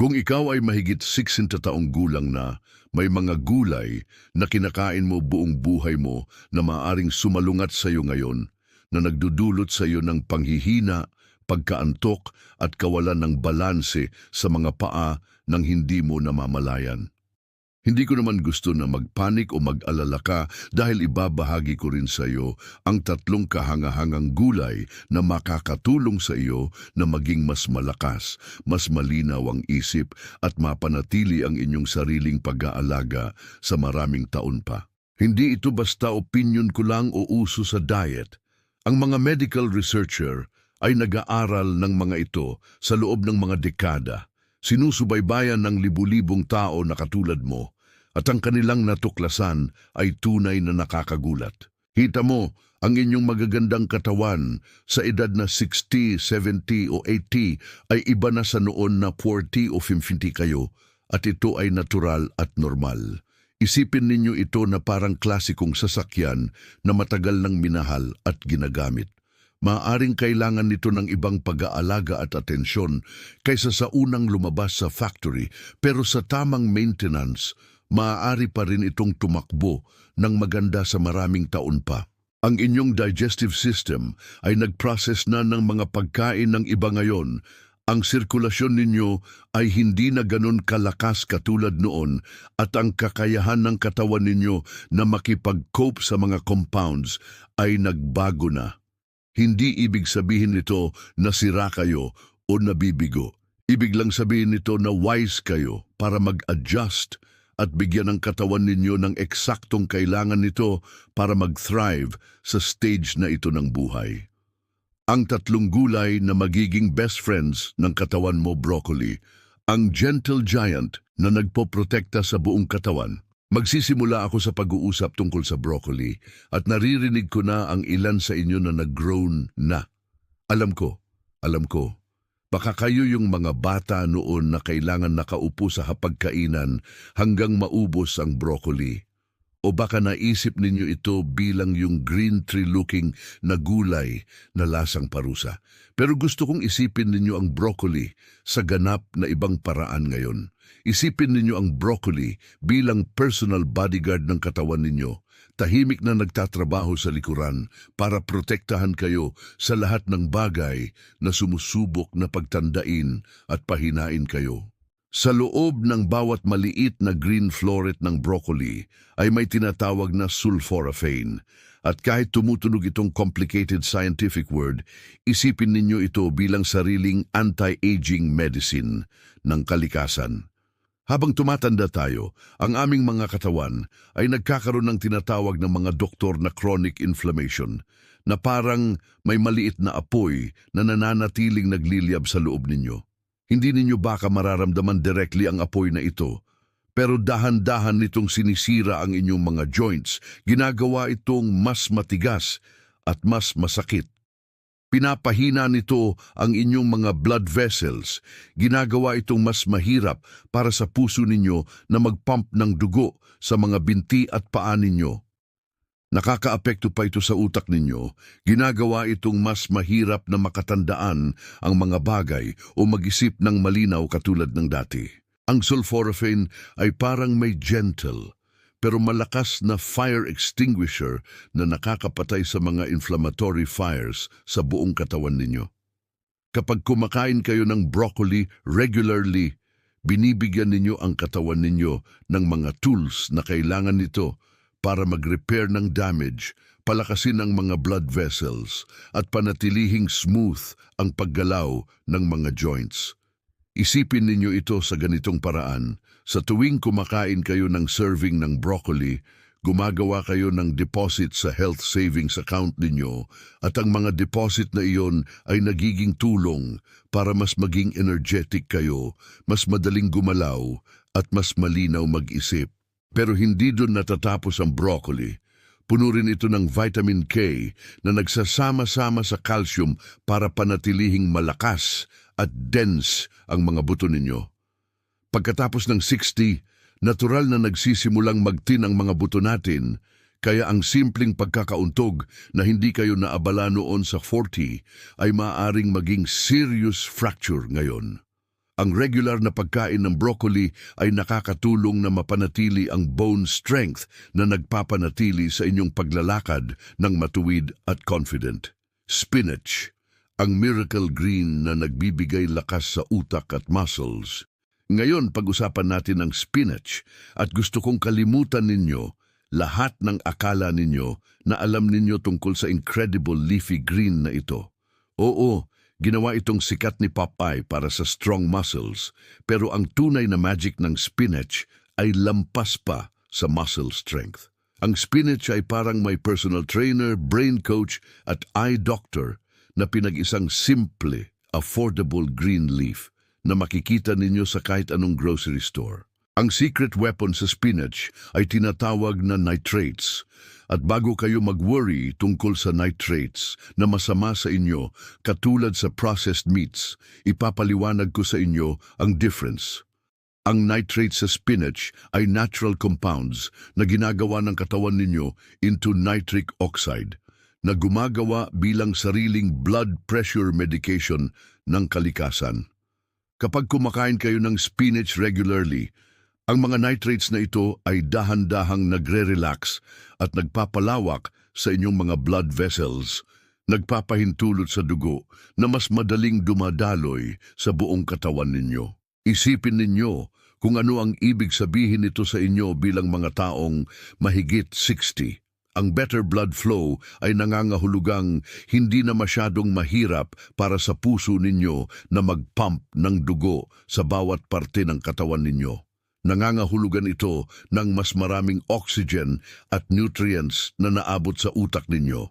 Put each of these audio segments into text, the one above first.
Kung ikaw ay mahigit 60 taong gulang na, may mga gulay na kinakain mo buong buhay mo na maaring sumalungat sa iyo ngayon, na nagdudulot sa iyo ng panghihina, pagkaantok at kawalan ng balanse sa mga paa nang hindi mo namamalayan. Hindi ko naman gusto na magpanik o mag-alala ka dahil ibabahagi ko rin sa iyo ang tatlong kahangahangang gulay na makakatulong sa iyo na maging mas malakas, mas malinaw ang isip at mapanatili ang inyong sariling pag-aalaga sa maraming taon pa. Hindi ito basta opinion ko lang o uso sa diet. Ang mga medical researcher ay nag-aaral ng mga ito sa loob ng mga dekada sinusubaybayan ng libu-libong tao na katulad mo at ang kanilang natuklasan ay tunay na nakakagulat. Hita mo, ang inyong magagandang katawan sa edad na 60, 70 o 80 ay iba na sa noon na 40 o 50 kayo at ito ay natural at normal. Isipin ninyo ito na parang klasikong sasakyan na matagal nang minahal at ginagamit. Maaring kailangan nito ng ibang pag-aalaga at atensyon kaysa sa unang lumabas sa factory pero sa tamang maintenance, maaari pa rin itong tumakbo ng maganda sa maraming taon pa. Ang inyong digestive system ay nag-process na ng mga pagkain ng iba ngayon. Ang sirkulasyon ninyo ay hindi na ganun kalakas katulad noon at ang kakayahan ng katawan ninyo na makipag-cope sa mga compounds ay nagbago na. Hindi ibig sabihin nito na sira kayo o nabibigo. Ibig lang sabihin nito na wise kayo para mag-adjust at bigyan ng katawan ninyo ng eksaktong kailangan nito para mag-thrive sa stage na ito ng buhay. Ang tatlong gulay na magiging best friends ng katawan mo broccoli, ang gentle giant na nagpoprotekta sa buong katawan, Magsisimula ako sa pag-uusap tungkol sa broccoli at naririnig ko na ang ilan sa inyo na nag-grown na. Alam ko, alam ko, baka kayo yung mga bata noon na kailangan nakaupo sa hapagkainan hanggang maubos ang broccoli. O baka naisip ninyo ito bilang yung green tree-looking na gulay na lasang parusa. Pero gusto kong isipin ninyo ang broccoli sa ganap na ibang paraan ngayon. Isipin ninyo ang broccoli bilang personal bodyguard ng katawan ninyo, tahimik na nagtatrabaho sa likuran para protektahan kayo sa lahat ng bagay na sumusubok na pagtandain at pahinain kayo. Sa loob ng bawat maliit na green floret ng broccoli ay may tinatawag na sulforaphane. At kahit tumutunog itong complicated scientific word, isipin ninyo ito bilang sariling anti-aging medicine ng kalikasan. Habang tumatanda tayo, ang aming mga katawan ay nagkakaroon ng tinatawag ng mga doktor na chronic inflammation na parang may maliit na apoy na nananatiling nagliliyab sa loob ninyo. Hindi ninyo baka mararamdaman directly ang apoy na ito, pero dahan-dahan nitong sinisira ang inyong mga joints, ginagawa itong mas matigas at mas masakit. Pinapahina nito ang inyong mga blood vessels. Ginagawa itong mas mahirap para sa puso ninyo na magpump ng dugo sa mga binti at paa ninyo. Nakakaapekto pa ito sa utak ninyo. Ginagawa itong mas mahirap na makatandaan ang mga bagay o mag-isip ng malinaw katulad ng dati. Ang sulforaphane ay parang may gentle, pero malakas na fire extinguisher na nakakapatay sa mga inflammatory fires sa buong katawan ninyo. Kapag kumakain kayo ng broccoli regularly, binibigyan ninyo ang katawan ninyo ng mga tools na kailangan nito para mag-repair ng damage, palakasin ang mga blood vessels at panatilihing smooth ang paggalaw ng mga joints. Isipin ninyo ito sa ganitong paraan. Sa tuwing kumakain kayo ng serving ng broccoli, gumagawa kayo ng deposit sa health savings account ninyo at ang mga deposit na iyon ay nagiging tulong para mas maging energetic kayo, mas madaling gumalaw at mas malinaw mag-isip. Pero hindi doon natatapos ang broccoli. Puno rin ito ng vitamin K na nagsasama-sama sa calcium para panatilihing malakas at dense ang mga buto ninyo. Pagkatapos ng 60, natural na nagsisimulang magtin ang mga buto natin, kaya ang simpleng pagkakauntog na hindi kayo naabala noon sa 40 ay maaaring maging serious fracture ngayon. Ang regular na pagkain ng broccoli ay nakakatulong na mapanatili ang bone strength na nagpapanatili sa inyong paglalakad ng matuwid at confident. Spinach, ang miracle green na nagbibigay lakas sa utak at muscles. Ngayon, pag-usapan natin ang spinach at gusto kong kalimutan ninyo lahat ng akala ninyo na alam ninyo tungkol sa incredible leafy green na ito. Oo, ginawa itong sikat ni Popeye para sa strong muscles, pero ang tunay na magic ng spinach ay lampas pa sa muscle strength. Ang spinach ay parang may personal trainer, brain coach at eye doctor na pinag-isang simple, affordable green leaf na makikita ninyo sa kahit anong grocery store. Ang secret weapon sa spinach ay tinatawag na nitrates. At bago kayo mag-worry tungkol sa nitrates na masama sa inyo katulad sa processed meats, ipapaliwanag ko sa inyo ang difference. Ang nitrates sa spinach ay natural compounds na ginagawa ng katawan ninyo into nitric oxide na gumagawa bilang sariling blood pressure medication ng kalikasan. Kapag kumakain kayo ng spinach regularly, ang mga nitrates na ito ay dahan-dahang nagre-relax at nagpapalawak sa inyong mga blood vessels, nagpapahintulot sa dugo na mas madaling dumadaloy sa buong katawan ninyo. Isipin ninyo kung ano ang ibig sabihin nito sa inyo bilang mga taong mahigit 60. Ang better blood flow ay nangangahulugang hindi na masyadong mahirap para sa puso ninyo na mag-pump ng dugo sa bawat parte ng katawan ninyo. Nangangahulugan ito ng mas maraming oxygen at nutrients na naabot sa utak ninyo,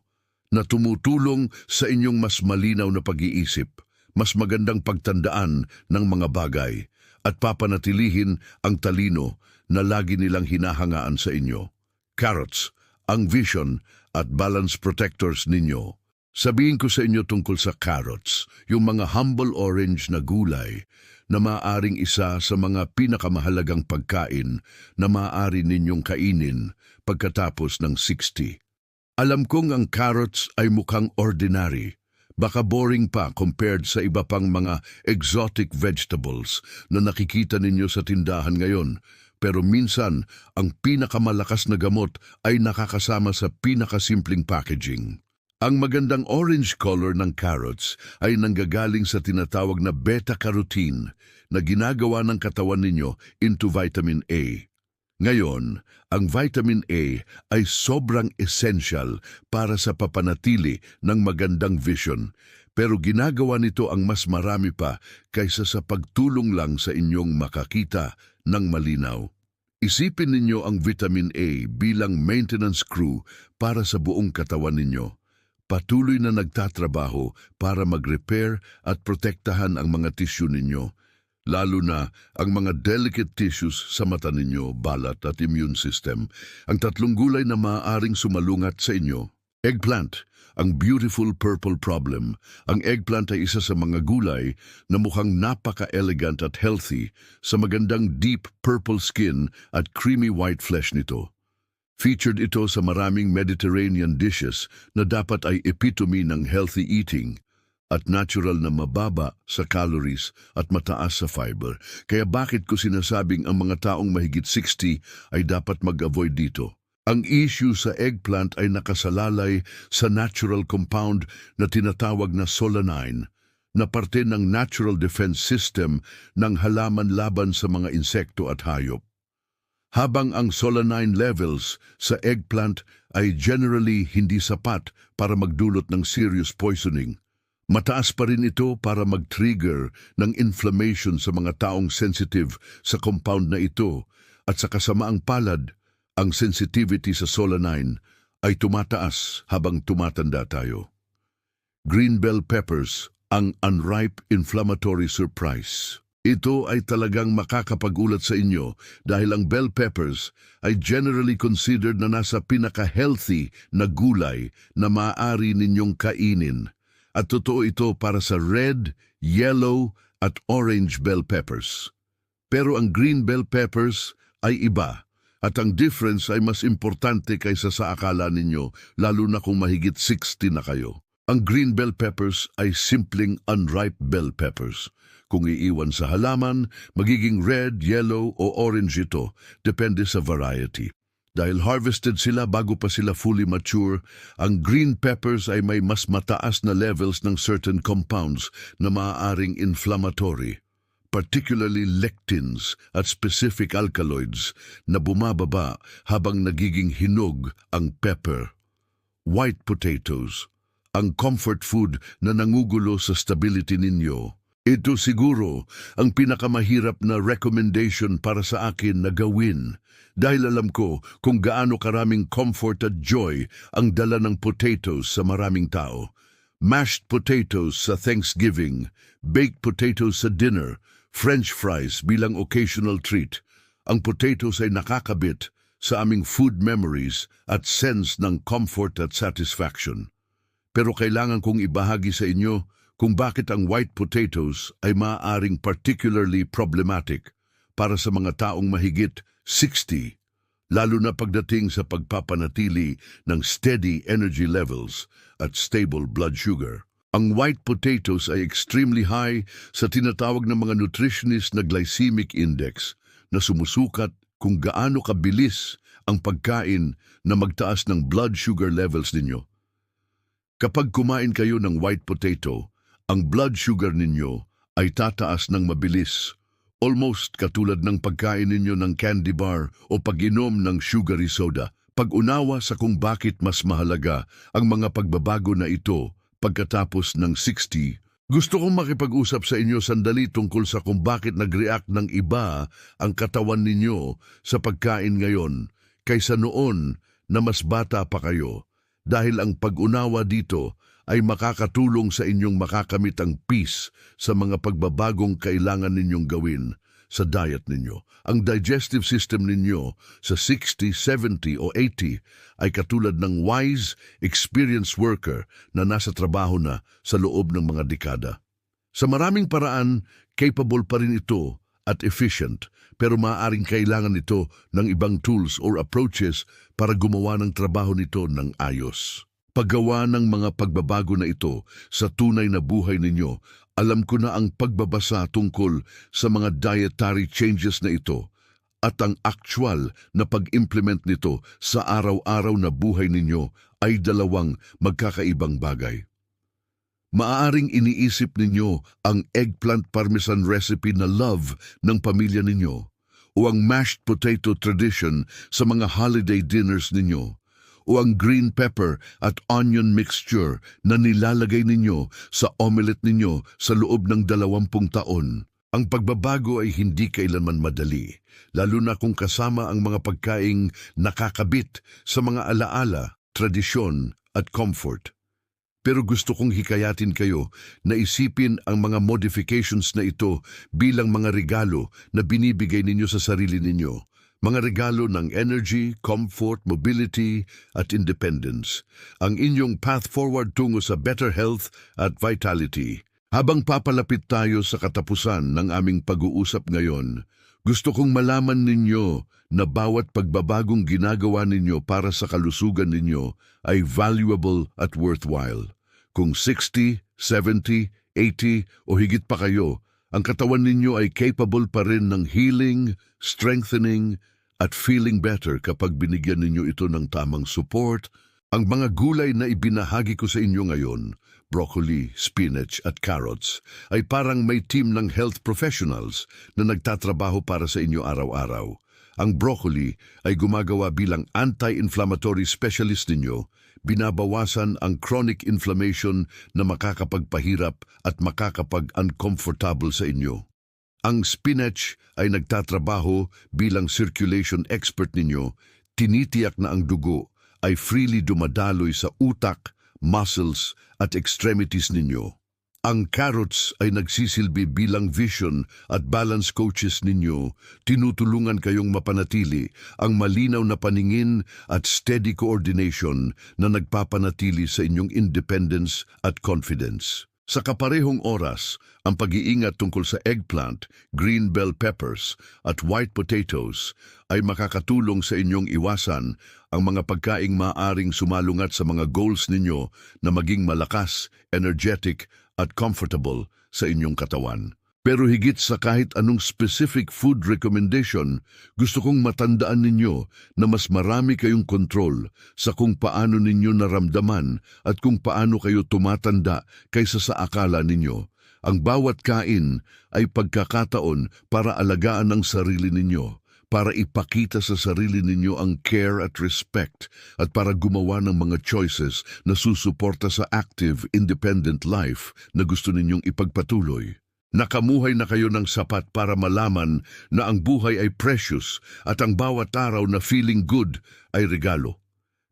na tumutulong sa inyong mas malinaw na pag-iisip, mas magandang pagtandaan ng mga bagay, at papanatilihin ang talino na lagi nilang hinahangaan sa inyo. Carrots, ang vision at balance protectors ninyo. Sabihin ko sa inyo tungkol sa carrots, yung mga humble orange na gulay na maaring isa sa mga pinakamahalagang pagkain na maaari ninyong kainin pagkatapos ng 60. Alam kong ang carrots ay mukhang ordinary, baka boring pa compared sa iba pang mga exotic vegetables na nakikita ninyo sa tindahan ngayon, pero minsan ang pinakamalakas na gamot ay nakakasama sa pinakasimpleng packaging. Ang magandang orange color ng carrots ay nanggagaling sa tinatawag na beta-carotene na ginagawa ng katawan ninyo into vitamin A. Ngayon, ang vitamin A ay sobrang essential para sa papanatili ng magandang vision, pero ginagawa nito ang mas marami pa kaysa sa pagtulong lang sa inyong makakita ng malinaw. Isipin ninyo ang vitamin A bilang maintenance crew para sa buong katawan ninyo patuloy na nagtatrabaho para mag-repair at protektahan ang mga tissue ninyo, lalo na ang mga delicate tissues sa mata ninyo, balat at immune system, ang tatlong gulay na maaaring sumalungat sa inyo. Eggplant, ang beautiful purple problem. Ang eggplant ay isa sa mga gulay na mukhang napaka-elegant at healthy sa magandang deep purple skin at creamy white flesh nito. Featured ito sa maraming Mediterranean dishes na dapat ay epitome ng healthy eating at natural na mababa sa calories at mataas sa fiber. Kaya bakit ko sinasabing ang mga taong mahigit 60 ay dapat mag-avoid dito? Ang issue sa eggplant ay nakasalalay sa natural compound na tinatawag na solanine na parte ng natural defense system ng halaman laban sa mga insekto at hayop habang ang solanine levels sa eggplant ay generally hindi sapat para magdulot ng serious poisoning. Mataas pa rin ito para mag-trigger ng inflammation sa mga taong sensitive sa compound na ito at sa kasamaang palad, ang sensitivity sa solanine ay tumataas habang tumatanda tayo. Green bell peppers, ang unripe inflammatory surprise. Ito ay talagang makakapagulat sa inyo dahil ang bell peppers ay generally considered na nasa pinaka-healthy na gulay na maaari ninyong kainin. At totoo ito para sa red, yellow at orange bell peppers. Pero ang green bell peppers ay iba at ang difference ay mas importante kaysa sa akala ninyo lalo na kung mahigit 60 na kayo. Ang green bell peppers ay simpleng unripe bell peppers. Kung iiwan sa halaman, magiging red, yellow o orange ito, depende sa variety. Dahil harvested sila bago pa sila fully mature, ang green peppers ay may mas mataas na levels ng certain compounds na maaaring inflammatory, particularly lectins at specific alkaloids na bumababa habang nagiging hinog ang pepper. White potatoes, ang comfort food na nangugulo sa stability ninyo. Ito siguro ang pinakamahirap na recommendation para sa akin na gawin dahil alam ko kung gaano karaming comfort at joy ang dala ng potatoes sa maraming tao. Mashed potatoes sa Thanksgiving, baked potatoes sa dinner, french fries bilang occasional treat. Ang potatoes ay nakakabit sa aming food memories at sense ng comfort at satisfaction. Pero kailangan kong ibahagi sa inyo kung bakit ang white potatoes ay maaaring particularly problematic para sa mga taong mahigit 60, lalo na pagdating sa pagpapanatili ng steady energy levels at stable blood sugar. Ang white potatoes ay extremely high sa tinatawag ng mga nutritionist na glycemic index na sumusukat kung gaano kabilis ang pagkain na magtaas ng blood sugar levels ninyo. Kapag kumain kayo ng white potato, ang blood sugar ninyo ay tataas ng mabilis, almost katulad ng pagkain ninyo ng candy bar o pag-inom ng sugary soda. Pag-unawa sa kung bakit mas mahalaga ang mga pagbabago na ito pagkatapos ng 60, gusto kong makipag-usap sa inyo sandali tungkol sa kung bakit nag-react ng iba ang katawan ninyo sa pagkain ngayon kaysa noon na mas bata pa kayo dahil ang pag-unawa dito ay makakatulong sa inyong makakamit ang peace sa mga pagbabagong kailangan ninyong gawin sa diet ninyo. Ang digestive system ninyo sa 60, 70 o 80 ay katulad ng wise, experienced worker na nasa trabaho na sa loob ng mga dekada. Sa maraming paraan, capable pa rin ito at efficient, pero maaaring kailangan ito ng ibang tools or approaches para gumawa ng trabaho nito ng ayos. Paggawa ng mga pagbabago na ito sa tunay na buhay ninyo, alam ko na ang pagbabasa tungkol sa mga dietary changes na ito at ang actual na pag-implement nito sa araw-araw na buhay ninyo ay dalawang magkakaibang bagay. Maaaring iniisip ninyo ang eggplant parmesan recipe na love ng pamilya ninyo o ang mashed potato tradition sa mga holiday dinners ninyo o ang green pepper at onion mixture na nilalagay ninyo sa omelette ninyo sa loob ng dalawampung taon. Ang pagbabago ay hindi kailanman madali, lalo na kung kasama ang mga pagkaing nakakabit sa mga alaala, tradisyon at comfort. Pero gusto kong hikayatin kayo na isipin ang mga modifications na ito bilang mga regalo na binibigay ninyo sa sarili ninyo. Mga regalo ng energy, comfort, mobility at independence. Ang inyong path forward tungo sa better health at vitality. Habang papalapit tayo sa katapusan ng aming pag-uusap ngayon, gusto kong malaman ninyo na bawat pagbabagong ginagawa ninyo para sa kalusugan ninyo ay valuable at worthwhile. Kung 60, 70, 80 o higit pa kayo, ang katawan ninyo ay capable pa rin ng healing, strengthening, at feeling better kapag binigyan ninyo ito ng tamang support. Ang mga gulay na ibinahagi ko sa inyo ngayon, broccoli, spinach at carrots, ay parang may team ng health professionals na nagtatrabaho para sa inyo araw-araw. Ang broccoli ay gumagawa bilang anti-inflammatory specialist ninyo, binabawasan ang chronic inflammation na makakapagpahirap at makakapag-uncomfortable sa inyo. Ang spinach ay nagtatrabaho bilang circulation expert ninyo, tinitiyak na ang dugo ay freely dumadaloy sa utak, muscles at extremities ninyo. Ang carrots ay nagsisilbi bilang vision at balance coaches ninyo, tinutulungan kayong mapanatili ang malinaw na paningin at steady coordination na nagpapanatili sa inyong independence at confidence. Sa kaparehong oras, ang pag-iingat tungkol sa eggplant, green bell peppers at white potatoes ay makakatulong sa inyong iwasan ang mga pagkaing maaring sumalungat sa mga goals ninyo na maging malakas, energetic at comfortable sa inyong katawan. Pero higit sa kahit anong specific food recommendation, gusto kong matandaan ninyo na mas marami kayong kontrol sa kung paano ninyo naramdaman at kung paano kayo tumatanda kaysa sa akala ninyo. Ang bawat kain ay pagkakataon para alagaan ang sarili ninyo, para ipakita sa sarili ninyo ang care at respect at para gumawa ng mga choices na susuporta sa active, independent life na gusto ninyong ipagpatuloy. Nakamuhay na kayo ng sapat para malaman na ang buhay ay precious at ang bawat araw na feeling good ay regalo.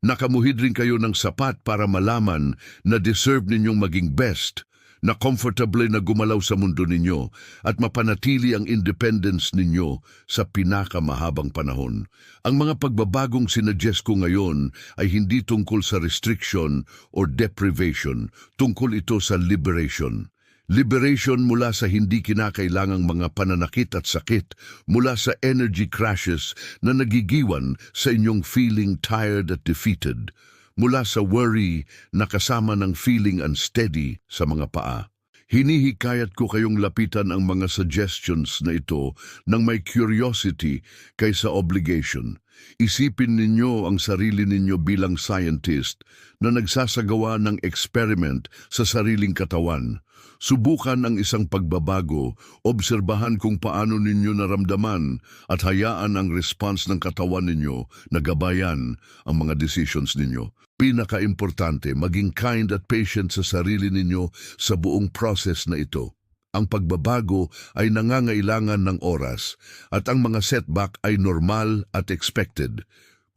Nakamuhid rin kayo ng sapat para malaman na deserve ninyong maging best, na comfortable na gumalaw sa mundo ninyo at mapanatili ang independence ninyo sa pinakamahabang panahon. Ang mga pagbabagong sinuggest ko ngayon ay hindi tungkol sa restriction or deprivation, tungkol ito sa liberation. Liberation mula sa hindi kinakailangang mga pananakit at sakit, mula sa energy crashes na nagigiwan sa inyong feeling tired at defeated, mula sa worry na kasama ng feeling unsteady sa mga paa. Hinihikayat ko kayong lapitan ang mga suggestions na ito ng may curiosity kaysa obligation. Isipin ninyo ang sarili ninyo bilang scientist na nagsasagawa ng experiment sa sariling katawan. Subukan ang isang pagbabago, obserbahan kung paano ninyo naramdaman at hayaan ang response ng katawan ninyo na gabayan ang mga decisions ninyo. Pinaka-importante, maging kind at patient sa sarili ninyo sa buong process na ito. Ang pagbabago ay nangangailangan ng oras at ang mga setback ay normal at expected.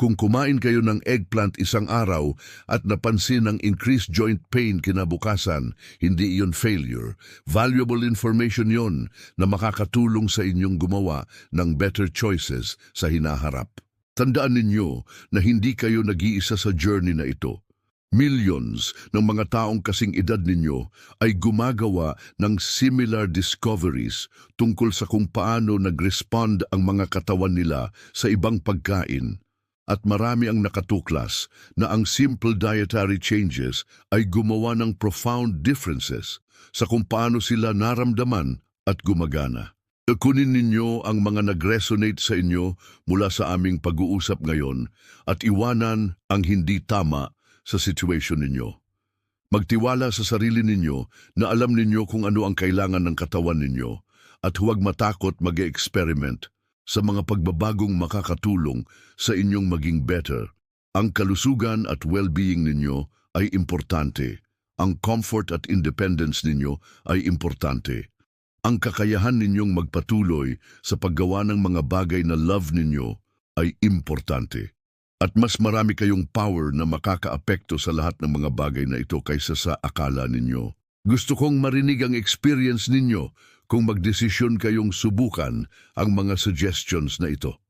Kung kumain kayo ng eggplant isang araw at napansin ang increased joint pain kinabukasan, hindi iyon failure. Valuable information yon na makakatulong sa inyong gumawa ng better choices sa hinaharap. Tandaan ninyo na hindi kayo nag-iisa sa journey na ito. Millions ng mga taong kasing edad ninyo ay gumagawa ng similar discoveries tungkol sa kung paano nag-respond ang mga katawan nila sa ibang pagkain at marami ang nakatuklas na ang simple dietary changes ay gumawa ng profound differences sa kung paano sila naramdaman at gumagana. Kunin ninyo ang mga nag-resonate sa inyo mula sa aming pag-uusap ngayon at iwanan ang hindi tama sa situation ninyo. Magtiwala sa sarili ninyo na alam ninyo kung ano ang kailangan ng katawan ninyo at huwag matakot mag-experiment sa mga pagbabagong makakatulong sa inyong maging better. Ang kalusugan at well-being ninyo ay importante. Ang comfort at independence ninyo ay importante. Ang kakayahan ninyong magpatuloy sa paggawa ng mga bagay na love ninyo ay importante. At mas marami kayong power na makakaapekto sa lahat ng mga bagay na ito kaysa sa akala ninyo. Gusto kong marinig ang experience ninyo kung magdesisyon kayong subukan ang mga suggestions na ito.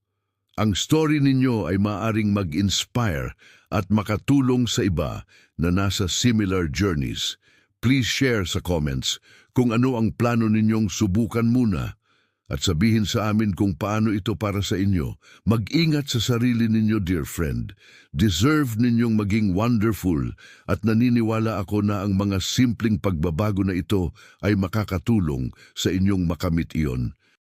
Ang story ninyo ay maaring mag-inspire at makatulong sa iba na nasa similar journeys. Please share sa comments kung ano ang plano ninyong subukan muna at sabihin sa amin kung paano ito para sa inyo. Mag-ingat sa sarili ninyo, dear friend. Deserve ninyong maging wonderful at naniniwala ako na ang mga simpleng pagbabago na ito ay makakatulong sa inyong makamit iyon.